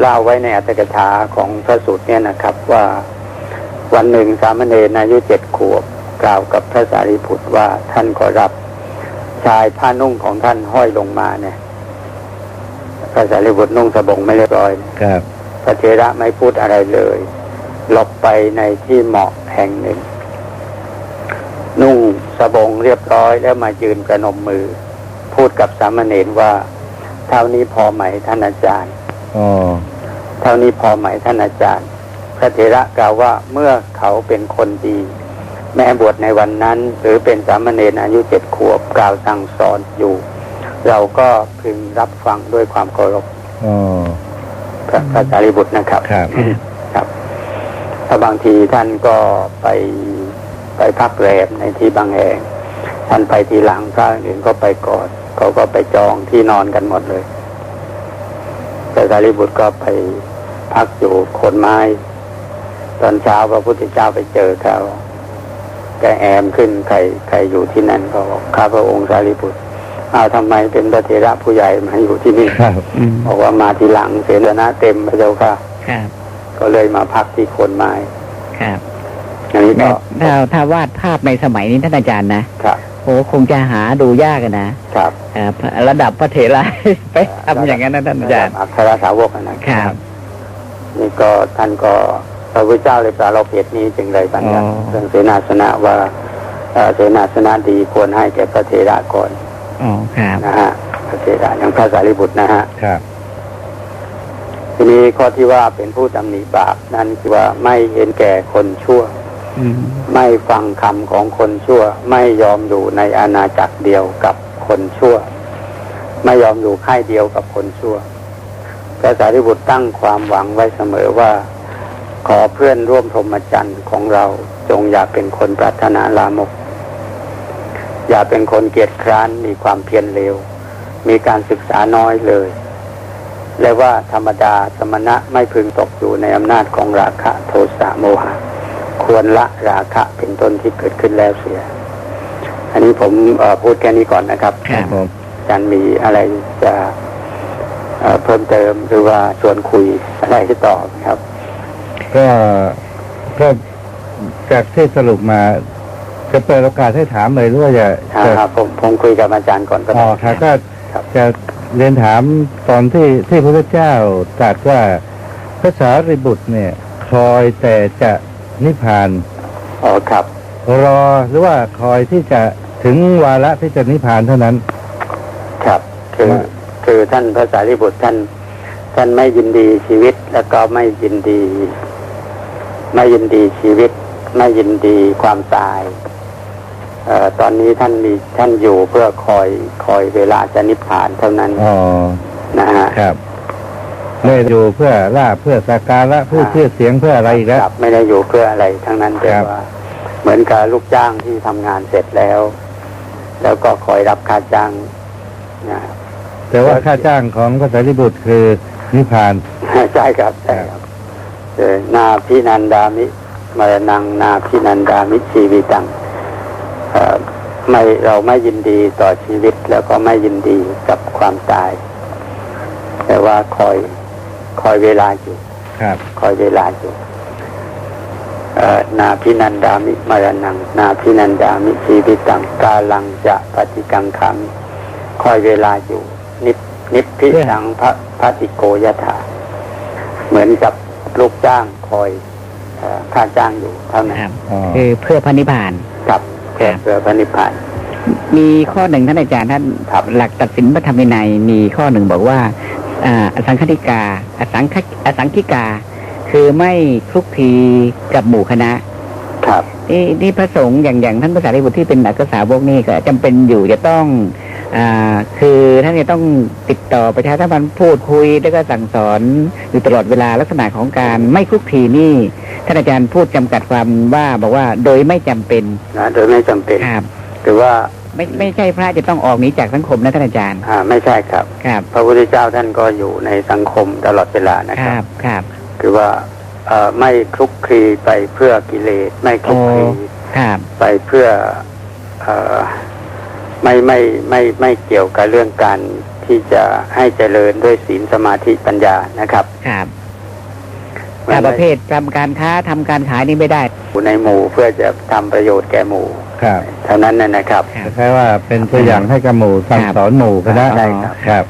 เล่าไว้ในอัตถกถาของพระสูตรเนี่ยนะครับว่าวันหนึ่งสามเณรอายุเจ็ดขวบกล่าวกับพระสารีบุตรว่าท่านก็รับชายผ้านุ่งของท่านห้อยลงมาเนี่ยพระสารีบุตรนุ่งสบงไม่เรียบร้อยครับพระเทระไม่พูดอะไรเลยหลบไปในที่เหมาะแห่งหนึ่ง นุ่งสบงเรียบร้อยแล้วมายืนกระนมมือ พูดกับสามเณรว่าเท่านี้พอไหมท่านอาจารย์อ๋อ เท่านี้พอไหมท่านอาจารย์ พระเถระกล่าวว่าเมื่อเขาเป็นคนดี แม่บวชในวันนั้น หรือเป็นสามเณรอายุเจ็ดขวบกล่าวสั่งสอนอยู่ เราก็พึงรับฟังด้วยความเคารพอ๋อพระพระสารีบุตรนะครับ ครับครับถ้าบางทีท่านก็ไปไปพักแรมในที่บางแห่งท่านไปทีหลังพระอื่นก็ไปก่อนเขาก็ไปจองที่นอนกันหมดเลย แต่สารีบุตรก็ไปพักอยู่โคนไม้ ตอนเช้าพระพุทธเจ้าไปเจอเขาแกแอมขึ้นใครใครอยู่ที่นั่นเขาบอกข้าพระองค์สารีบุตรอ้าวทำไมเป็นพระเถระผู้ใหญ่มาอยู่ที่นี่ครับอืมบอกว่ามาทีหลังเสนาเต็มพระเจ้าค่ะครับก็เลยมาพักที่โคนไม้ครับอันนี้ก็ถ้าถ้าวาดภาพในสมัยนี้ท่านอาจารย์นะครับ โอ้คงจะหาดูยากอะนะครับเอ่อระดับพระเถระไปทำอย่างนั้นนะท่านอาจารย์อัครสาวกนะคครับรับ นี่ก็ท่านก็พระพุทธเจ้าเลยปราเราเพจนี้จึงเลยบัญญัติอ๋อเรื่องเสนาสนะว่าเอ่อเสนาสนะดีควรให้แก่พระเถระก่อนอ๋อครับนะฮะพระเถระอย่างพระสารีบุตรนะฮะครับทีนี้ข้อที่ว่าเป็นผู้ตำหนิบาปนั่นคือว่าไม่เห็นแก่คนชั่วอืม ไม่ฟังคำของคนชั่ว ไม่ยอมอยู่ในอาณาจักรเดียวกับคนชั่ว ไม่ยอมอยู่ค่ายเดียวกับคนชั่วพระสารีบุตรตั้งความหวังไว้เสมอว่า ขอเพื่อนร่วมพรหมจรรย์ของเราจงอย่าเป็นคนปรารถนาลามก อย่าเป็นคนเกียจคร้านมีความเพียรเร็ว มีการศึกษาน้อยเลยและว่าธรรมดาสมณะไม่พึงตกอยู่ในอำนาจของราคะโทสะโมหะ ควรละราคะเป็นต้นที่เกิดขึ้นแล้วเสีย อันนี้ผมเออพูดแค่นี้ก่อนนะครับครับผมอาจารย์มีอะไรจะเอ่อเพิ่มเติมหรือว่าชวนคุยอะไรที่ต่อไหมครับ ก็ก็จากที่สรุปมาจะเปิดโอกาสให้ถามเลยหรือว่าจะอ่าจะครับผมผมคุยกับอาจารย์ก่อนก็อ๋ได้อครับก็ครับจะเรียนถามตอนที่ที่พระเจ้าตรัสว่าพระสารีบุตรเนี่ย คอยแต่จะ นิพพานอ๋อครับ รอหรือว่าคอยที่จะถึงวาระที่จะนิพพานเท่านั้น ครับ คือว่าคือท่านพระสารีบุตรท่าน ท่านไม่ยินดีชีวิตแล้วก็ไม่ยินดี ไม่ยินดีชีวิต ไม่ยินดีความตายเอ่อตอนนี้ท่านมีท่านอยู่เพื่อคอยคอยเวลาจะนิพพานเท่านั้นอ๋อนะฮะครับ ไม่ได้อยู่เพื่อลาภเพื่อสักการะเพื่ออ่าชื่อเสียงเพื่ออะไรอีกแล้ว ครับไม่ได้อยู่เพื่ออะไรทั้งนั้นแต่ครับว่า เหมือนกับลูกจ้างที่ทำงานเสร็จแล้ว แล้วก็คอยรับค่าจ้างนะ แต่ว่าค่าจ้างของพระสารีบุตรคือนิพพาน ใช่ครับใช่ครับเออนาพินันดามิมรณังนาพินันดามิชีวิตังเอ่อไม่เราไม่ยินดีต่อชีวิตแล้วก็ไม่ยินดีกับความตาย แต่ว่าคอย คอยเวลาอยู่ครับ คอยเวลาอยู่เอ่อนาพินันดามิมรณัง นาพินันดามิชีวิตังกาลังจะปฏิกังขามิคอยเวลาอยู่ นิพนิพพิสังพระพติโกยถาเหมือนกับลูกจ้างคอยเอ่อค่าจ้างอยู่เท่านั้นครับอ๋อคือเพื่อพระนิพพานกับแค่เพื่อพระนิพพาน มีข้อหนึ่งท่านอาจารย์ท่านครับหลักตัดสินพระธรรมวินัยมีข้อหนึ่งบอกว่า อ่าอสังคติกา อสังคอสังคิกา คือไม่คลุกคลีกับหมู่คณะ ครับนี่นี่พระสงฆ์อย่างอย่างท่านพระสารีบุตรที่เป็นอักษสาวกนี่ก็จำเป็นอยู่จะต้องอ่าคือท่านจะต้องติดต่อประชาสัมพันธ์พูดคุย แล้วก็สั่งสอนอยู่ตลอดเวลาลักษณะของการไม่คลุกคลีนี่ท่านอาจารย์พูดจำกัดความว่าบอกว่าโดยไม่จำเป็นนะโดยไม่จำเป็นครับหรือว่า ไม่ไม่ใช่พระจะต้องออกหนีจากสังคมนะท่านอาจารย์อ่าไม่ใช่ครับ ครับ พระพุทธเจ้าท่านก็อยู่ในสังคมตลอดเวลานะคครัรับ บครับคือว่าเอ่อไม่คลุกคลีไปเพื่อกิเลสไม่คลุกคลีโอ้ครับไปเพื่อเอ่อไม่ไม่ไม่ไม่เกี่ยวกับเรื่องการที่จะให้เจริญด้วยศีลสมาธิปัญญานะครับครับแต่ประเภททำการค้าทำการขายนี่ไม่ได้ อยู่ในหมู่เพื่อจะทำประโยชน์แก่หมู่ ครับ เท่านั้นนะนะครับครับคล้ายๆว่าเป็นตัวอย่างให้กับหมู่สั่งสอนหมู่คณะใช่ครับครับ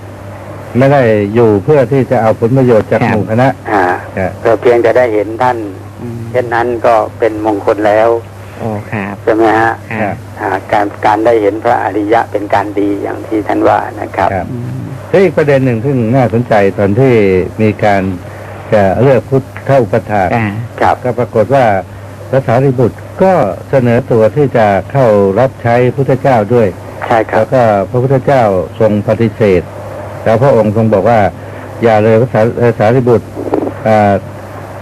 ไม่ได้อยู่เพื่อที่จะเอาผลประโยชน์จากครับหมู่คณะอ่าครับเราเพียงจะได้เห็นท่านอืมเช่นนั้นก็เป็นมงคลแล้วโอ้ครับใช่ไหมฮะครับอ่าการการได้เห็นพระอริยะเป็นการดีอย่างที่ท่านว่านะครับครับอืมแล้วอีกประเด็นหนึ่งซึ่งน่าสนใจตอนที่มีการจะเลือกพุทธอุปถากอ่าครับก็ปรากฏว่าพระสารีบุตร ก็เสนอตัวที่จะเข้ารับใช้พุทธเจ้าด้วยใช่ครัแล้บวก็พระพุทธเจ้าทรงปฏิเสธ แล้วพระองค์ทรงบอกว่า อย่าเลยพระสาเอ่อสารีบุตรอ่า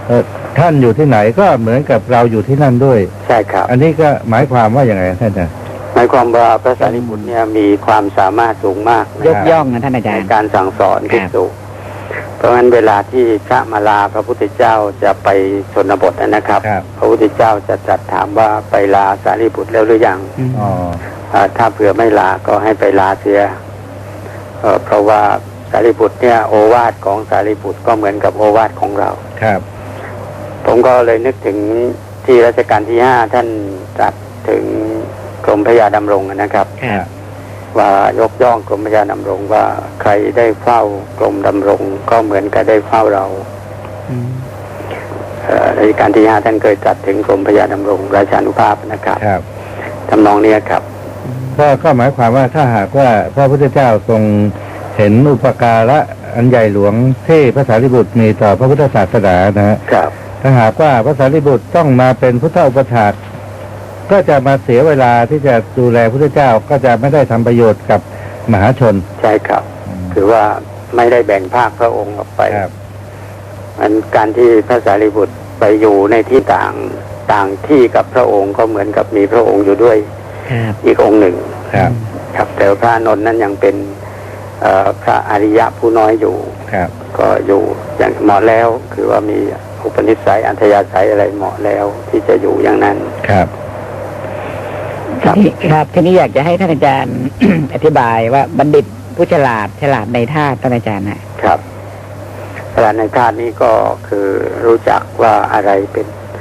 เอ่อท่านอยู่ที่ไหนก็เหมือนกับเราอยู่ที่นั่นด้วยใช่ครับ อันนี้ก็หมายความว่าอย่างไรท่านอาจารย์หมายความว่าพระสารีบุตรเนี่ยมีความสามารถสูงมากยนะกครับย่องนะท่านอาจารในย์การสั่งสอนครัภิบกษุ เพราะงั้นเวลาที่พระมาลาพระพุทธเจ้าจะไปชนบทนะครับ ครับพระพุทธเจ้าจะตรัสถามว่าไปลาสารีบุตรแล้วหรือยังอืมอ๋ออ่าถ้าเผื่อไม่ลาก็ให้ไปลาเสียเอ่อเพราะว่าสารีบุตรเนี่ยโอวาทของสารีบุตรก็เหมือนกับโอวาทของเรา ครับ ผมก็เลยนึกถึงที่รัชกาลที่ห้าท่านตรัสถึงกรมพระยาดำรงนะครับ ครับ ว่ายกย่องกรมพระยาดำรงว่าใครได้เฝ้ากรมดำรงก็เหมือนกับได้เฝ้าเราอืมเอ่อรัชกาลที่ห้าท่านเคยตรัสถึงกรมพระยาดำรงราชานุภาพนะครับครับทำนองเนี้ยครับก็ก็หมายความว่าถ้าหากว่าพระพุทธเจ้าทรงเห็นอุปการะอันใหญ่หลวงที่พระสารีบุตรมีต่อพระพุทธศาสนานะฮะครับถ้าหากว่าพระสารีบุตรต้องมาเป็นพุทธอุปถา กก็จะมาเสียเวลาที่จะดูแลพุทธเจ้าก็จะไม่ได้ทำประโยชน์กับมหาชน ใช่ครับ คือว่าไม่ได้แบ่งภาคพระองค์ออกไปครับมันการที่พระสารีบุตรไปอยู่ในที่ต่างต่างที่กับพระองค์ก็เหมือนกับมีพระองค์อยู่ด้วยครับอีกองค์หนึ่งครับ ครับ แต่พระอานนท์นั้นยังเป็นเอ่อพระอริยะผู้น้อยอยู่ครับ ก็อยู่อย่างเหมาะแล้ว คือว่ามีอุปนิสัยอัธยาศัยอะไรเหมาะแล้วที่จะอยู่อย่างนั้นครับ ครับทีนี้ครับทีนี้อยากจะให้ท่านอาจารย์ อธิบายว่าบัณฑิตผู้ฉลาดฉลาดในธาตุท่านอาจารย์ฮะครับพระในธาตุนี้ก็คือรู้จักว่าอะไรเป็น